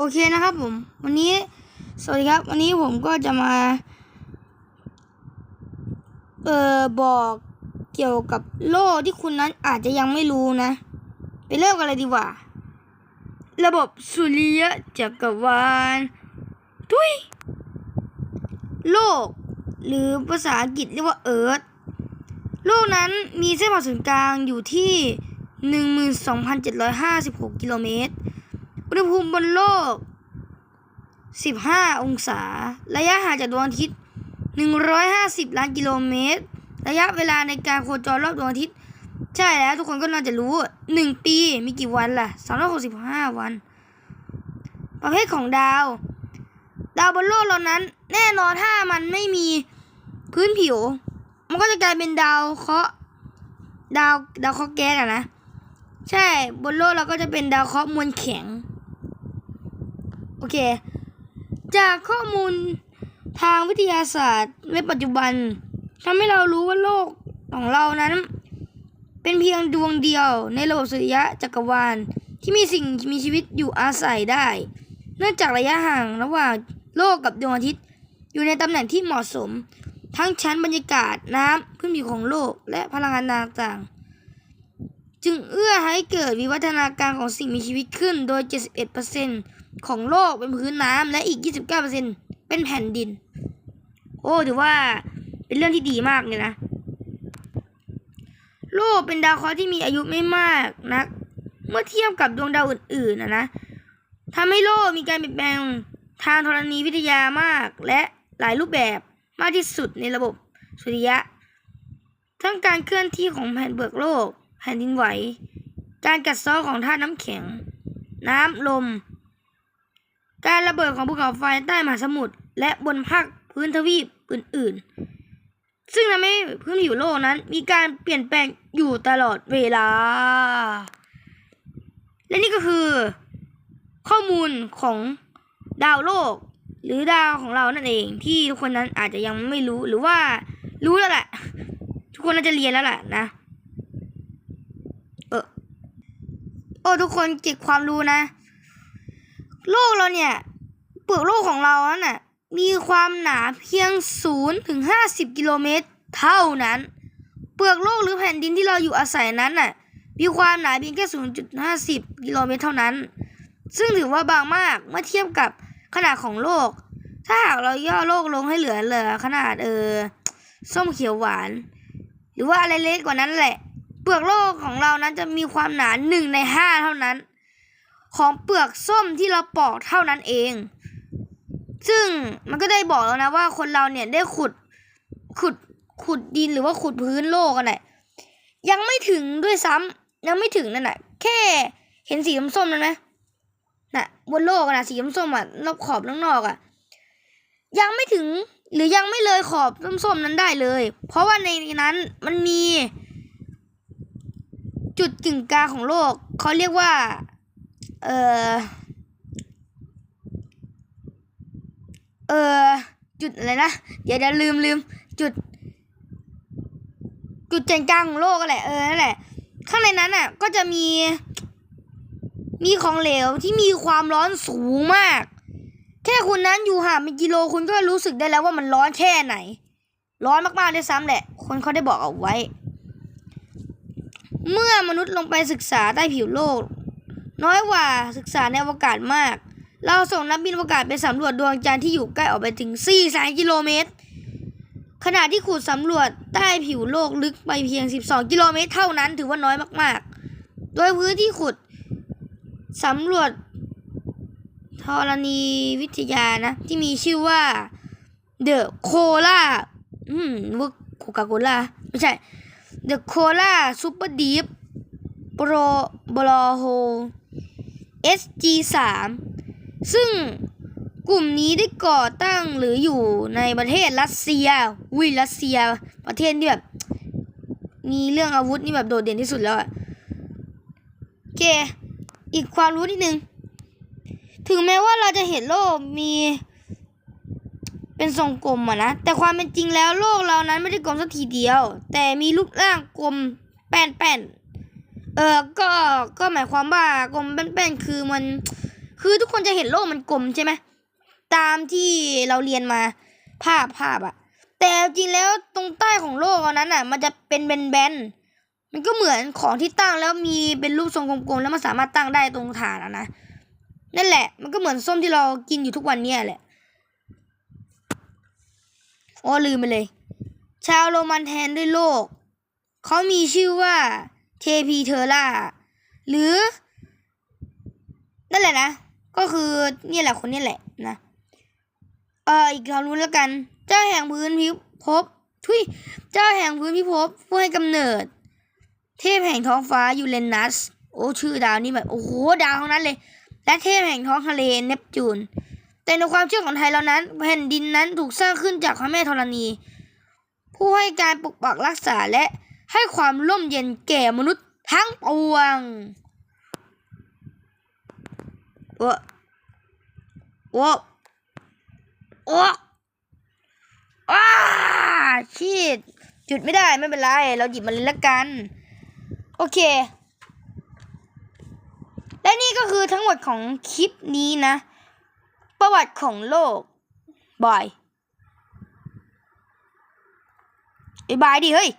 โอเคนะครับผม วันนี้ สวัสดีครับ วันนี้ผมก็จะมา เอ่อ บอกเกี่ยวกับโลกที่คุณนั้นอาจจะยังไม่รู้นะ ไปเริ่มกันเลยดีกว่า ระบบสุริยะจักรวาลทุยโลก หรือภาษาอังกฤษเรียกว่าเอิร์ธโลกนั้นมีเส้นผ่าศูนย์กลางอยู่ที่ 12,756 กิโลเมตร อุณหภูมิบนโลก 15 องศา ระยะห่างจากดวงอาทิตย์ 150 ล้านกิโลเมตร ระยะเวลาในการโคจรรอบดวงอาทิตย์ ใช่แล้วทุกคนก็น่าจะรู้ 1 ปีมีกี่วันล่ะ 365 วัน ประเภทของดาว ดาวบนโลกเรานั้น แน่นอนถ้ามันไม่มีพื้นผิว มันก็จะกลายเป็นดาวเคราะห์ดาวดาวเคราะห์แก๊สอะนะ ใช่บนโลกเราก็จะเป็นดาวเคราะห์มวลแข็ง เค จากข้อมูลทางวิทยาศาสตร์ในปัจจุบันทำให้เรารู้ว่าโลกของเรานั้น เป็นเพียงดวงเดียวในระบบสุริยะจักรวาล ที่มีสิ่งมีชีวิตอยู่อาศัยได้ เนื่องจากระยะห่างระหว่างโลกกับดวงอาทิตย์ อยู่ในตำแหน่งที่เหมาะสม ทั้งชั้นบรรยากาศน้ำพื้นผิวของโลกและพลังงานต่างๆ จึงเอื้อให้เกิดวิวัฒนาการของสิ่งมีชีวิตขึ้นโดย 71% ของโลกเป็นพื้นน้ำและอีก 29%เป็นแผ่นดิน โอ้ถือว่าเป็นเรื่องที่ดีมากเลยนะ โลกเป็นดาวเคราะห์ที่มีอายุไม่มากนัก เมื่อเทียบกับดวงดาวอื่นๆนะนะทำให้โลกมีการเปลี่ยนแปลงทางธรณีวิทยามาก และหลายรูปแบบมากที่สุดในระบบสุริยะ ทั้งการเคลื่อนที่ของแผ่นเปลือกโลก แผ่นดินไหว การกัดเซาะของธาตุน้ำแข็ง น้ำลม การระเบิดของภูเขาไฟใต้มหาสมุทรและบนภาคพื้นทวีปอื่น ๆ ซึ่งทำให้พื้นผิวโลกนั้น มีการเปลี่ยนแปลงอยู่ตลอดเวลา และนี่ก็คือ ข้อมูลของดาวโลก หรือดาวของเรานั่นเองที่ทุกคนนั้นอาจจะยังไม่รู้หรือว่ารู้แล้วแหละ ทุกคนน่าจะเรียนแล้วแหละนะ เออโอ้ทุกคนเก็บความรู้นะ โลกเราเนี่ย เปลือกโลกของเรานั้นน่ะมีความหนาเพียง0ถึง50 กิโลเมตร เท่านั้น เปลือกโลกหรือแผ่นดินที่เราอยู่อาศัยนั้นน่ะมีความหนาเพียงแค่0.50 กิโลเมตรเท่านั้น ซึ่งถือว่าบางมากเมื่อเทียบกับขนาดของโลก ถ้าหากเราย่อโลกลงให้เหลือเหลือขนาดเออส้มเขียวหวาน หรือว่าอะไรเล็กกว่านั้นแหละ เปลือกโลกของเรานั้นจะมีความหนาหนึ่งในห้าเท่านั้น ของเปลือกส้มที่เราปอกเท่านั้นเอง ซึ่งมันก็ได้บอกแล้วนะว่าคนเราเนี่ยได้ขุดขุดขุดดินหรือว่าขุดพื้นโลกกันแหละยังไม่ถึงด้วยซ้ำยังไม่ถึงนั่นแหละแค่เห็นสีส้มๆนั่นไหมน่ะบนโลกอะนะสีส้มๆอะรอบขอบนอกๆอะ ยังไม่ถึงหรือยังไม่เลยขอบส้มๆนั้นได้เลย เพราะว่าในนั้นมันมี จุดกึ่งกลางของโลกเขาเรียกว่า เออเออจุดอะไรนะ เดี๋ยวเดี๋ยวลืมลืมจุด จุดใจกลางของโลกกันแหละเออนั่นแหละ ข้างในนั้นอะ ก็จะมี มีของเหลวที่มีความร้อนสูงมาก แค่คุณนั้นอยู่ห่างเป็นกิโลคุณก็รู้สึกได้แล้วว่ามันร้อนแค่ไหน ร้อนมากๆด้วยซ้ำแหละ คนเขาได้บอกเอาไว้ เมื่อมนุษย์ลงไปศึกษาใต้ผิวโลก น้อยกว่าศึกษาในอวกาศมาก เราส่งนักบินอวกาศไปสำรวจดวงจันทร์ที่อยู่ใกล้ออกไปถึง4แสนกิโลเมตร ขณะที่ขุดสำรวจใต้ผิวโลกลึกไปเพียง 12 กิโลเมตร เท่านั้นถือว่าน้อยมากๆ โดยพื้นที่ขุดสำรวจธรณีวิทยานะ ที่มีชื่อว่าเดอะโคลาอืมว่าโคคาโคล่าไม่ใช่ The Cola Super Deep Pro b l o h o l e SG3 ซึ่งกลุ่มนี้ได้ก่อตั้งหรืออยู่ในประเทศรัสเซียวิรัสเซีย ประเทศที่แบบมีเรื่องอาวุธนี่แบบโดดเด่นที่สุดแล้วอะโอเค อีกความรู้นิดนึง ถึงแม้ว่าเราจะเห็นโลกมีเป็นทรงกลมอะนะ แต่ความเป็นจริงแล้วโลกเรานั้นไม่ได้กลมสักทีเดียว แต่มีรูปร่างกลมแป้นๆ เออก็ก็หมายความว่ากลมแป้นๆคือมัน คือทุกคนจะเห็นโลกมันกลมใช่ไหมตามที่เราเรียนมาภาพภาพอะแต่จริงแล้วตรงใต้ของโลกอันนั้นอะมันจะเป็นแบนๆมันก็เหมือนของที่ตั้งแล้วมีเป็นรูปทรงกลมๆแล้วมันสามารถตั้งได้ตรงฐานอะนะนั่นแหละ มันก็เหมือนส้มที่เรากินอยู่ทุกวันเนี้ยแหละโอ้ลืมไปเลย ชาวโรมันแทนด้วยโลกเขามีชื่อว่า เทพีเทอร่าหรือ นั่นแหละนะ ก็คือเนี่ยแหละคนนี่แหละนะ เอออีกคำรู้แล้วกัน เจ้าแห่งพื้นพิภพทุยเจ้าแห่งพื้นพิภพผู้ให้กำเนิด เทพแห่งท้องฟ้ายูเรนัส โอ้ชื่อดาวนี่แบบ โอ้โหดาวทั้งนั้นเลย และเทพแห่งท้องทะเลเนปจูน แต่ในความเชื่อของไทยเรานั้น แผ่นดินนั้นถูกสร้างขึ้นจากพระแม่ธรณี ผู้ให้การปกปักรักษาและ ให้ความร่มเย็นแก่มนุษย์ทั้งปวงโอ้โอ้โอ้อ้าชีดจุดไม่ได้ไม่เป็นไร เราหยิบมาเลยละกัน โอเค และนี่ก็คือทั้งหมดของคลิปนี้นะ ประวัติของโลกบายบายบายดิเฮ้ย